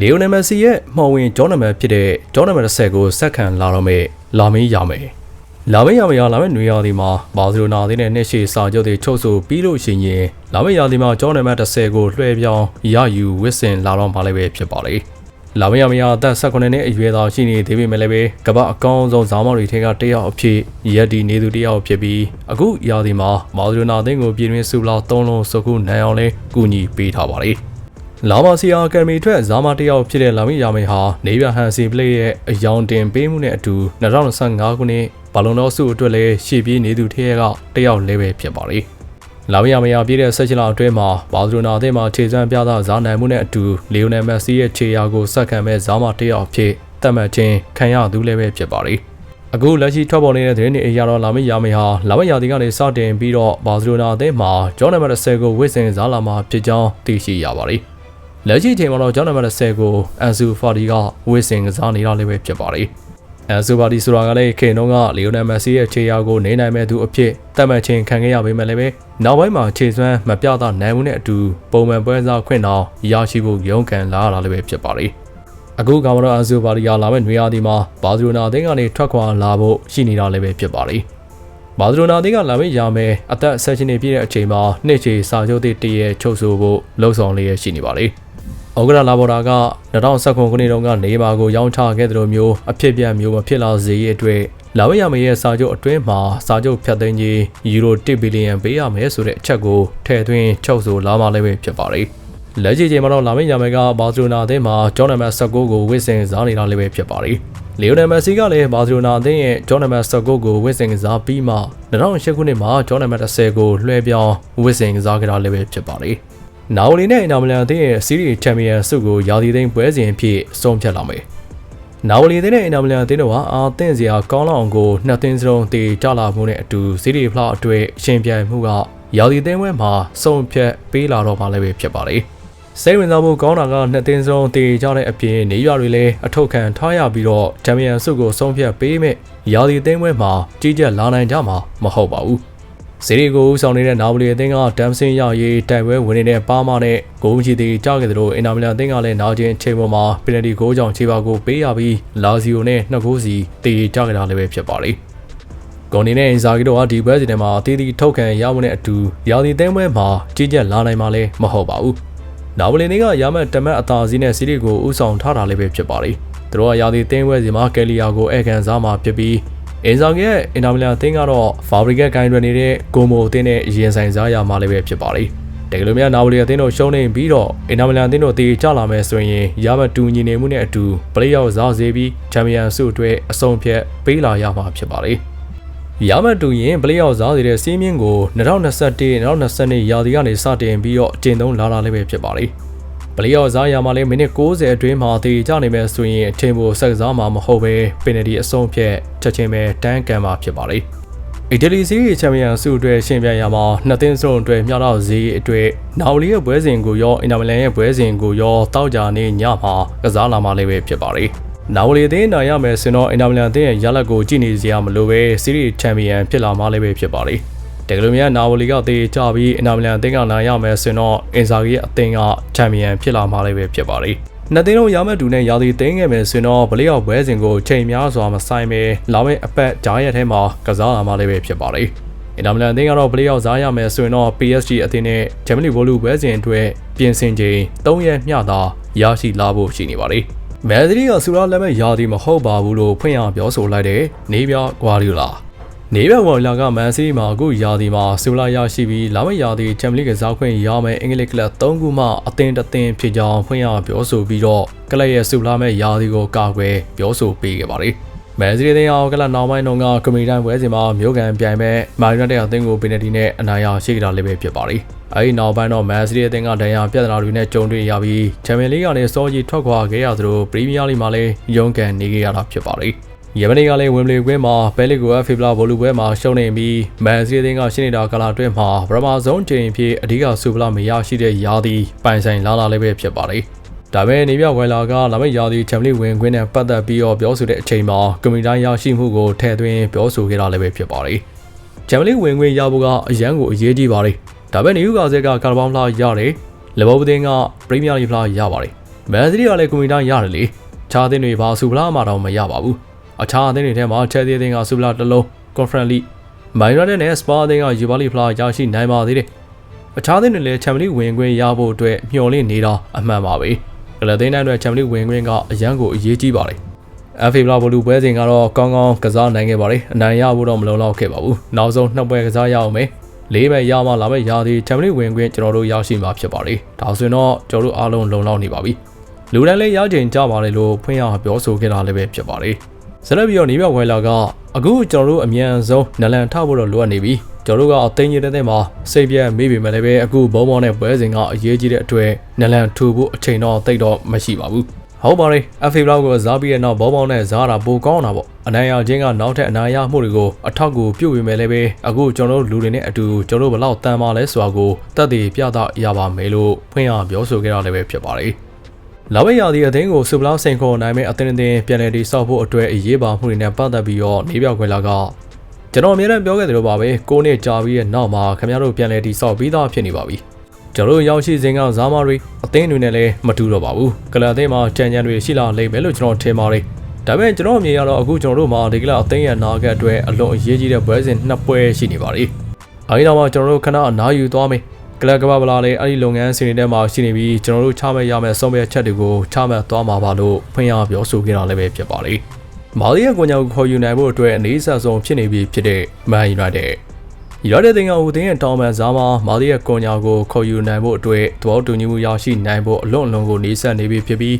လီယိုနယ်မက်ဆီရဲ့မှော်ဝင်ဂျောနမန်ဖြစ်တဲ့ဂျောနမန်10ကိုဆက်ခံလာတော့မဲ့လာမင်းရမယ်လာမင်းရမရလာမယ့်နွေရာသီမှာဘာစီလိုနာအသင်းနဲ့နှစ်ရှည်စာချုပ်တွေချုပ်ဆိုပြီးလို့ရှိရင်လာမယ့်ရာသီမှာဂျောနမန်10ကိုလွှဲပြောင်းရယူဝစ်စင်လာတော့မှလည်းပဲဖြစ်ပါလေလာမရမရအသက်18နှစ်အရွယ်သားရှိနေသေးပေမဲ့လည်းပဲကမ္ဘာအကောင်းဆုံးဇာမောက်တွေထဲကတစ်ယောက်အဖြစ်ရက်ဒီနေသူတစ်ယောက်ဖြစ်ပြီးအခုရာသီမှာဘာစီလိုနာအသင်းကိုပြည်တွင်းစုလောက်၃လုံးစုခုနိုင်အောင်လဲကူညီပေးထားပါလေ လာမာစီယာအကယ်ဒမီအတွက်ဇာမာတယောက်ဖြစ်တဲ့လာမီယာမေဟာနေပြဟန်စီပလေးရဲ့အယောင်တင်ပေးမှုနဲ့အတူ2025ခုနှစ်ဘာလုံတော်စုအတွက်လည်းရှေ့ပြေးနေသူထဲကတယောက်လည်းပဲဖြစ်ပါလေ။လာမီယာမေယာပြည့်တဲ့ဆက်ချီလာအတွင်းမှာဘာစီလိုနာအသင်းမှာခြေစမ်းပြသဇာနိုင်မှုနဲ့အတူလီယိုနယ်မက်ဆီရဲ့ခြေရာကိုဆက်ခံမဲ့ဇာမာတယောက်ဖြစ်တတ်မှတ်ခြင်းခံရသူလည်းပဲဖြစ်ပါလေ။အခုလက်ရှိထွက်ပေါ်နေတဲ့သတင်းတွေအရတော့လာမယာမေဟာလာမယာဒီကနေစတင်ပြီးတော့ဘာစီလိုနာအသင်းမှာဂျော်နမတ်10ကိုဝစ်စင်ဇာလာမှာဖြစ်ကြောင်းသိရှိရပါတယ်။ လက်ရှိအချိန်မှာတော့ဂျော်နမတ်10ကိုအန်ဆူဖာဒီကဝစ်စင်ကစားနေတာလည်းပဲဖြစ်ပါတယ်။အန်ဆူဖာဒီဆိုတာကလည်းခေနှုံးကလီယိုနယ်မက်ဆီရဲ့ခြေရာကိုနေနိုင်မဲ့သူအဖြစ်တတ်မှတ်ခြင်းခံခဲ့ရပေမဲ့လည်းပဲနောက်ပိုင်းမှာခြေစွမ်းမပြသနိုင်မှုနဲ့အတူပုံမှန်ပွဲစားခွင့်တော်ရရှိဖို့ရုန်းကန်လာရတာလည်းပဲဖြစ်ပါတယ်။အခုကမ္ဘာတော်အဇူဘာရီယာလာမဲ့နွေရာသီမှာဘာစီလိုနာအသင်းကနေထွက်ခွာလာဖို့ရှိနေတာလည်းပဲဖြစ်ပါလိမ့်။ ဘာစီလိုနာအသင်းကလာမယ့်ရာမယ်အသက်ဆက်ရှင်နေပြည့်တဲ့အချိန်မှာနှစ်ချီစာချုပ်သစ်တည်းရဲ့ချုပ်ဆိုဖို့လှုံ့ဆော်လျက်ရှိနေပါလိမ့်။ဩဂရလာဘော်တာက2019ခုနှစ်တုန်းကနေပါကိုရောင်းချခဲ့တဲ့လိုမျိုးအဖြစ်ပြက်မျိုးမဖြစ်လာစေရတဲ့လာမယ့်ရာမယ်ရဲ့စာချုပ်အတွင်းမှာစာချုပ်ဖြတ်သိမ်းကြီးယူရို1ဘီလီယံပေးရမယ်ဆိုတဲ့အချက်ကိုထည့်သွင်းချုပ်ဆိုလာမှလည်းပဲဖြစ်ပါလိမ့်။ လက်ရှိချိန်မှာတော့လာမယ့်ညမယ်ကဘာစီလိုနာအသင်းမှာဂျော်နမတ်19ကိုဝစ်စင်စားနေတာလည်းပဲဖြစ်ပါတယ်။လီယိုနယ်မက်ဆီကလည်းဘာစီလိုနာအသင်းရဲ့ဂျော်နမတ်19ကိုဝစ်စင်စားပြီးမှ2008ခုနှစ်မှာဂျော်နမတ်10ကိုလွှဲပြောင်းဝစ်စင်စားခဲ့တာလည်းပဲဖြစ်ပါတယ်။နာဝလီနဲ့အင်တာမီလန်အသင်းရဲ့စီးရီးချန်ပီယံဆုကိုရာသီသိမ်းပွဲစဉ်အဖြစ်ဆုံးဖြတ်လာမယ်။နာဝလီအသင်းနဲ့အင်တာမီလန်အသင်းတို့ဟာအာသင့်စရာကောင်းလောက်အောင်ကိုနှစ်သင်းစလုံးတည်ကြလာမှုနဲ့အတူစီးရီးဖလားအတွေ့ရှင်ပြိုင်မှုကရာသီသိမ်းပွဲမှာဆုံးဖြတ်ပေးလာတော့မှလည်းပဲဖြစ်ပါတယ်။ စိတ်ဝင်စားဖို့ကောင်းတာကနှစ်သင်းစုံတည်ကြတဲ့အပြင်နေရွာတွေလည်းအထောက်ခံထားရပြီးတော့ချန်ပီယံဆုကိုဆုံးဖြတ်ပေးမဲ့ရာသီသိမ်းပွဲမှာကြီးကြပ်လာနိုင်ကြမှာမဟုတ်ပါဘူး။စီရီကိုဦးဆောင်နေတဲ့နာပိုလီအသင်းကတမ်ဆင်ရရေးတိုက်ပွဲဝင်နေတဲ့ပါမာနဲ့ဂိုးကြီးတီကြောက်ခဲ့သလိုအင်တာမီလန်အသင်းကလည်းနာကျင်ချိန်ပေါ်မှာပင်နတီဂိုးကြောင့်ခြေပါကိုပေးရပြီးလာဇီယိုနဲ့နှစ်ဂိုးစီတည်ကြောက်ခဲ့တာလည်းပဲဖြစ်ပါလိမ့်။ဂွန်နီနဲ့အင်ဇာဂီတို့ဟာဒီပွဲစဉ်ထဲမှာအသီးသီးထုတ်ခံရမှုနဲ့အတူရာသီသိမ်းပွဲမှာကြီးကျက်လာနိုင်မှာလည်းမဟုတ်ပါဘူး။ နာဝလီနေကရမတ်တမတ်အသာစီးနဲ့စီးရီကိုဥဆောင်ထားတာလည်းပဲဖြစ်ပါလိမ့်။သူတို့ကရာသီသိမ်းပွဲစဉ်မှာကယ်လီယာကိုဧကန်စားမှာဖြစ်ပြီးအင်ဇာဂီရဲ့အင်တာမီလန်အသင်းကတော့ဖာဘရီဂက်ကိုင်းတွင်နေတဲ့ဂိုမိုအသင်းနဲ့ရင်ဆိုင်စားရမှာလည်းပဲဖြစ်ပါလိမ့်။တကယ်လို့များနာဝလီအသင်းတို့ရှုံးနေပြီးတော့အင်တာမီလန်အသင်းတို့တည်ကြလာမယ်ဆိုရင်ရမတ်တူညီနေမှုနဲ့အတူပလေးအောက်စားစေပြီးချန်ပီယံဆုအတွက်အဆုံးဖြတ်ပေးလာရမှာဖြစ်ပါလိမ့်။ ရမတ်တူရင်ပလေးအောက်စားစီတဲ့စီးမြင့်ကို2021 2022ရာသီကနေစတင်ပြီးတော့အကျဉ်သုံးလာတာလည်းပဲဖြစ်ပါလိမ့်ပလေးအောက်စားရမှာလည်းမိနစ်60အတွင်းမှာတည်ကြနိုင်မယ်ဆိုရင်အထင်ဖို့ဆက်စားမှာမဟုတ်ပဲပင်နတီအဆုံးဖြတ်ချက်ချင်းပဲတန်းကန်မှာဖြစ်ပါလိမ့်အီတလီစီးရီးချန်ပီယံဆုအတွက်ရှင်ပြိုင်ရမှာနှစ်သင်းစုံအတွက်မျှတော့ဈေးအတွက်နာဝလီရဲ့ပွဲစဉ်ကိုရောအင်တာမီလန်ရဲ့ပွဲစဉ်ကိုရောတောက်ကြနေညမှာကစားလာမှာလည်းပဲဖြစ်ပါလိမ့် နာဝလီအသင်းနိုင်ရမယ်ဆိုတော့အင်တာမီလန်အသင်းရဲ့ရလက်ကိုကြည့်နေစရာမလိုပဲစီးရီးချန်ပီယံဖြစ်လာမှလည်းပဲဖြစ်ပါလိမ့်တကယ်လို့များနာဝလီကတေးကြပြီးအင်တာမီလန်အသင်းကနိုင်ရမယ်ဆိုတော့အင်ဇာဂီရဲ့အသင်းကချန်ပီယံဖြစ်လာမှလည်းပဲဖြစ်ပါလိမ့်နှစ်သင်းလုံးရမယ့်တူနဲ့ရာသီသိမ်းခဲ့မယ်ဆိုတော့ဗလေးအောက်ပွဲစဉ်ကိုချိန်များစွာမဆိုင်ပဲလာမယ့်အပတ်ဂျားရက်ထဲမှာကစားလာမှလည်းပဲဖြစ်ပါလိမ့်အင်တာမီလန်အသင်းကတော့ဗလေးအောက်စားရမယ်ဆိုရင်တော့ PSG အသင်းနဲ့ဂျမနီဘိုလူပွဲစဉ်အတွက်ပြင်ဆင်ချိန်၃ရက်မျှသာရရှိလာဖို့ရှိနေပါလိမ့် မန်စီးတီးကဆူရာလက်မဲ့ယာတီမဟုတ်ပါဘူးလို့ဖွင့်ရပြောဆိုလိုက်တဲ့နေပြဂွာဒီယိုလာနေပြဂွာဒီယိုလာကမန်စီးတီးမှာအခုယာတီမှာဆူလာရရှိပြီးလာမယ့်ယာတီချန်ပီယံလိကစားခွင့်ရမယ်အင်္ဂလိပ်ကလပ်၃ခုမှအသင်းတစ်သင်းဖြစ်ကြောင်းဖွင့်ရပြောဆိုပြီးတော့ကလပ်ရဲ့ဆူလာမဲ့ယာတီကိုကာကွယ်ပြောဆိုပေးခဲ့ပါတယ် မန်စီးတီးတဲ့အောင်ကလပ်နောက်ပိုင်းတော့ကကွန်မီတန်ပွဲစဉ်မှာမျိုးကန်ပြိုင်မဲ့မာရီနက်တဲ့အသင်းကိုပင်နတီနဲ့အနိုင်ရရှိကြတာလည်းပဲဖြစ်ပါတယ်အဲဒီနောက်ပိုင်းတော့မန်စီးတီးအသင်းကဒဏ်ရာပြဿနာတွေနဲ့ကြုံတွေ့ရပြီးချန်ပီယံလိကနေစောကြီးထွက်ခွာခဲ့ရသလိုပရီးမီးယားလိမှာလည်းရုန်းကန်နေခဲ့ရတာဖြစ်ပါတယ်။ယမနီကလည်းဝင်ပလီကွင်းမှာဘဲလီကိုအဖေဖလာဘောလူပွဲမှာရှုံးနေပြီးမန်စီးတီးအသင်းကရှင်းနေတာကာလာအတွင်းမှာပရမာဇုံးချိန်ဖြစ်အဓိကဆူပလာမရရှိတဲ့ယာသည်ပိုင်ဆိုင်လာလာလည်းပဲဖြစ်ပါတယ်။ ဒါပေမဲ့နေပြဝယ်လာကလာမယ့်ရာသီချန်ပီယံဝင်ခွင့်နဲ့ပတ်သက်ပြီးတော့ပြောဆိုတဲ့အချိန်မှာကွန်မီတိုင်းရရှိမှုကိုထည့်သွင်းပြောဆိုခဲ့တာလည်းပဲဖြစ်ပါတယ်။ချန်ပီယံဝင်ခွင့်ရဖို့ကအရန်ကိုအရေးကြီးပါတယ်။ဒါပေမဲ့နယူကာဆယ်ကကာရာဘောင်းဖလားရတယ်။လဘောပတင်းကပရီးမီးယားလိဖလားရပါတယ်။မန်စီးတီးကလည်းကွန်ပျူတာရတယ်လေခြားအသင်းတွေဘာစူပလာမှတော့မရပါဘူးအခြားအသင်းတွေထဲမှာချက်သေးအသင်းကစူပလာတစ်လုံး Conference League မိုင်ရိုတဲ့နဲ့စပါအသင်းကယူပါလီဖလာရရှိနိုင်ပါသေးတယ်အခြားအသင်းတွေလည်းချန်ပီယံလိဝင်ခွင့်ရဖို့အတွက်မျှော်လင့်နေတာအမှန်ပါပဲက လပ်သိန်းတိုင်းအတွက်ချန်ပီယံလိဝင်ခွင့်ကအရန်ကိုအရေးကြီးပါတယ် FA ဘလာဘလူပွဲစဉ်ကတော့ကောင်းကောင်းကစားနိုင်ခဲ့ပါတယ်အနိုင်ရဖို့တော့မလုံလောက်ခဲ့ပါဘူးနောက်ဆုံးနှစ်ပွဲကစားရအောင်မယ်လေးပဲရမှလာမယ့်ရာသီချန်ပီယံလိဝင်ခွင့်ကျွန်တော်တို့ရရှိမှာဖြစ်ပါတယ်ဒါဆိုရင်တော့ကျွန်တော်တို့အားလုံးလုံလောက်နေပါပြီလူတိုင်းလည်းရချိန်ကြပါလေလို့ဖွင့်ရပြောဆိုခဲ့တာလည်းပဲဖြစ်ပါတယ်ဆက်လက်ပြီးတော့နေပြောက်ဝဲလာကအခုကျွန်တော်တို့အမြန်ဆုံးနလန်ထဖို့တော့လိုအပ်နေပြီ ကျွန်တော်တို့ကအသိဉာဏ်တဲ့မှာစိတ်ပြက်မိပြီမဲ့လည်းပဲအခုဘုံဘောင်းနဲ့ပွဲစဉ်ကအရေးကြီးတဲ့အတွက်နလန်ထူဖို့အချိန်တော့တိတ်တော့မရှိပါဘူးဟုတ်ပါတယ် FA ဘလောက်ကိုစားပြီးတဲ့နောက်ဘောပေါင်းနဲ့စားတာပိုကောင်းတာပေါ့အနိုင်ရခြင်းကနောက်ထပ်အနိုင်ရမှုတွေကိုအထောက်ကူပြုတ်ဝေမယ်လည်းပဲအခုကျွန်တော်တို့လူတွေနဲ့အတူကျွန်တော်တို့ဘလောက်တန်ပါလဲဆိုတာကိုတက်တည်ပြသရပါမယ်လို့ဖွင့်ရပြောဆိုခဲ့တာလည်းပဲဖြစ်ပါတယ်လာဝဲရာသီအသင်းကိုစူပလာစိန်ခေါ်နိုင်မဲ့အသင်းအသင်းပြန်လည်တည်ဆောက်ဖို့အတွက်အရေးပါမှုတွေနဲ့ပတ်သက်ပြီးတော့နေပြောက်ခွေလာက ကျွန်တော်အမြဲတမ်းပြောခဲ့တယ်လို့ပါပဲကိုနှစ်ကြာပြီးတဲ့နောက်မှာခင်ဗျားတို့ပြန်လည်တည်ဆောက်ပြီးသားဖြစ်နေပါပြီကျွန်တော်တို့ရောက်ရှိစဉ်ကဇာမာရီအသင်းတွေနဲ့လည်းမတူတော့ပါဘူးကလပ်အသင်းမှာကြံကြံတွေရှိလာလိမ့်မယ်လို့ကျွန်တော်ထင်ပါတယ်ဒါပေမဲ့ကျွန်တော်အမြင်ကတော့အခုကျွန်တော်တို့မှာဒီကလပ်အသင်းရဲ့နာဂတ်အတွက်အလွန်အရေးကြီးတဲ့ပွဲစဉ်နှစ်ပွဲရှိနေပါတယ်အဲဒီတော့မှကျွန်တော်တို့ခဏအနားယူသွားမယ်ကလပ်ကမ္ဘာဗလာလည်းအဲ့ဒီလုပ်ငန်းစဉ်တွေထဲမှာရှိနေပြီးကျွန်တော်တို့ချမဲ့ရမယ့်ဆုံးဖြတ်ချက်တွေကိုချမှတ်သွားမှာပါလို့ဖွင့်ရပြောဆိုခဲ့တာလည်းပဲဖြစ်ပါတယ် မာလီရဲ့ကွန်ကြောင်ခေါ်ယူနိုင်ဖို့အတွက်အနေအဆက်ဆုံးဖြစ်နေပြီဖြစ်တဲ့မန်ယူနိုက်တက်ရတဲ့တင်ကဦးတင်ရဲ့တောင်းပန်စားမှာမာလီရဲ့ကွန်ညာကိုခေါ်ယူနိုင်ဖို့အတွက်သဘောတူညီမှုရရှိနိုင်ဖို့အလွန်အလွန်ကိုနေဆက်နေပြီဖြစ်ပြီး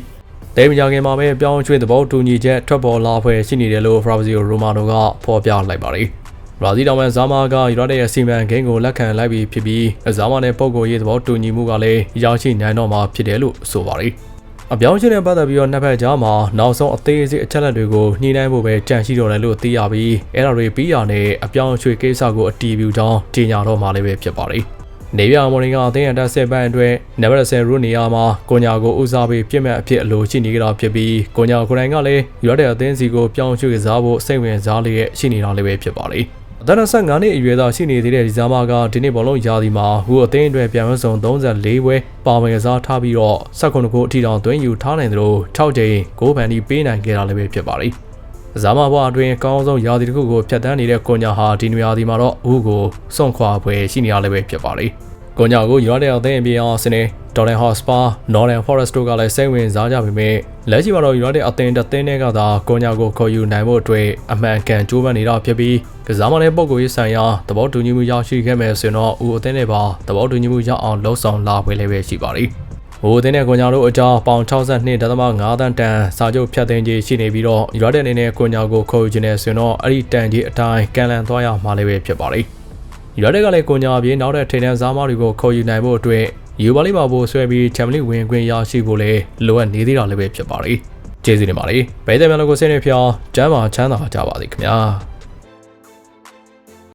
တဲမကြခင်မှာပဲပြောင်းရွှေ့သဘောတူညီချက်ထွက်ပေါ်လာဖွယ်ရှိနေတယ်လို့ Fabrizio Romano ကဖော်ပြလိုက်ပါတယ်။ဘရာဇီးတောင်ပန်ဇာမာကယူရိုတဲ့ရဲ့စီမံကိန်းကိုလက်ခံလိုက်ပြီးဖြစ်ပြီးဇာမာနဲ့ပုံကိုရေးသဘောတူညီမှုကလည်းရရှိနိုင်တော့မှာဖြစ်တယ်လို့ဆိုပါတယ်။ အပြောင်းအလဲနဲ့ပတ်သက်ပြီးတော့နှစ်ဖက်ကြားမှာနောက်ဆုံးအသေးစိတ်အချက်လက်တွေကိုညှိနှိုင်းဖို့ပဲကြံရှိတော့တယ်လို့သိရပြီးအဲ့ဒါတွေပြီးရနဲ့အပြောင်းအရွှေ့ကိစ္စကိုအတီးပြူကြောင်းကြေညာတော့မှာလည်းပဲဖြစ်ပါတယ်။နေပြမော်ရင်ကအသင်းအတက်ဆက်ပိုင်းအတွက်နံပါတ်10ရူနီယာမှာကိုညာကိုဦးစားပေးပြစ်မဲ့အဖြစ်အလိုရှိနေကြတာဖြစ်ပြီးကိုညာကိုယ်တိုင်ကလည်းရွက်တဲ့အသင်းစီကိုပြောင်းရွှေ့ကစားဖို့စိတ်ဝင်စားလျက်ရှိနေတာလည်းပဲဖြစ်ပါတယ်။ အသက်25နှစ်အရွယ်သားရှိနေသေးတဲ့ဒီဇာမာကဒီနေ့ဘောလုံးရာသီမှာဟူအသင်းအတွက်ပြန်ဝန်းဆောင်34ပွဲပါဝင်ကစားထားပြီးတော့19ခုအထိတောင်သွင်းယူထားနိုင်သလို6ကြိမ်ဂိုးပန်ဒီပေးနိုင်ခဲ့တာလည်းပဲဖြစ်ပါတယ်။ဇာမာဘွားအတွင်းအကောင်းဆုံးရာသီတစ်ခုကိုဖျက်ဆီးနေတဲ့ကွန်ညာဟာဒီနွေရာသီမှာတော့ဟူကိုစွန့်ခွာပွဲရှိနေရလည်းပဲဖြစ်ပါတယ်။ကွန်ညာကိုယူနိုက်တက်အသင်းအပြင်အောင်စနေ ဒေါ်လန်ဟော့စပါနော်လန်ဖော်ရက်စတိုကလည်းစိတ်ဝင်စားကြပေမဲ့လက်ရှိမှာတော့ယူနိုက်တက်အသင်းတစ်သင်းတွေကသာကွန်ညာကိုခေါ်ယူနိုင်ဖို့အတွက်အမှန်ကန်ကြိုးပမ်းနေတာဖြစ်ပြီးကစားမတဲ့ပုံကိုရေးဆိုင်ရာသဘောတူညီမှုရရှိခဲ့မယ်ဆိုရင်တော့ဦးအသင်းနဲ့ပါသဘောတူညီမှုရအောင်လှုံ့ဆော်လာဖွယ်လည်းပဲရှိပါလိမ့်။ဟိုအသင်းနဲ့ကွန်ညာတို့အကြောင်းပေါင်62.5တန်းတန်စာချုပ်ဖြတ်သိမ်းခြင်းရှိနေပြီးတော့ယူနိုက်တက်အနေနဲ့ကွန်ညာကိုခေါ်ယူခြင်းနဲ့ဆိုရင်တော့အဲ့ဒီတန်ကြီးအတိုင်းကန်လန်သွားရမှာလည်းပဲဖြစ်ပါလိမ့်။ယူနိုက်တက်ကလည်းကွန်ညာအပြင်နောက်တဲ့ထိန်တန်းစားမတွေကိုခေါ်ယူနိုင်ဖို့အတွက် ယူပါလိမ့်ပါဖို့ဆွဲပြီးချန်ပီယံဝင်ခွင့်ရရှိဖို့လည်းလိုအပ်နေသေးတာလည်းပဲဖြစ်ပါလိမ့်။ကျေးဇူးတင်ပါတယ်။ဘယ်တဲ့မြန်လို့ကိုဆင်းနေဖျောင်းကျမ်းမာချမ်းသာကြပါစေခင်ဗျာ။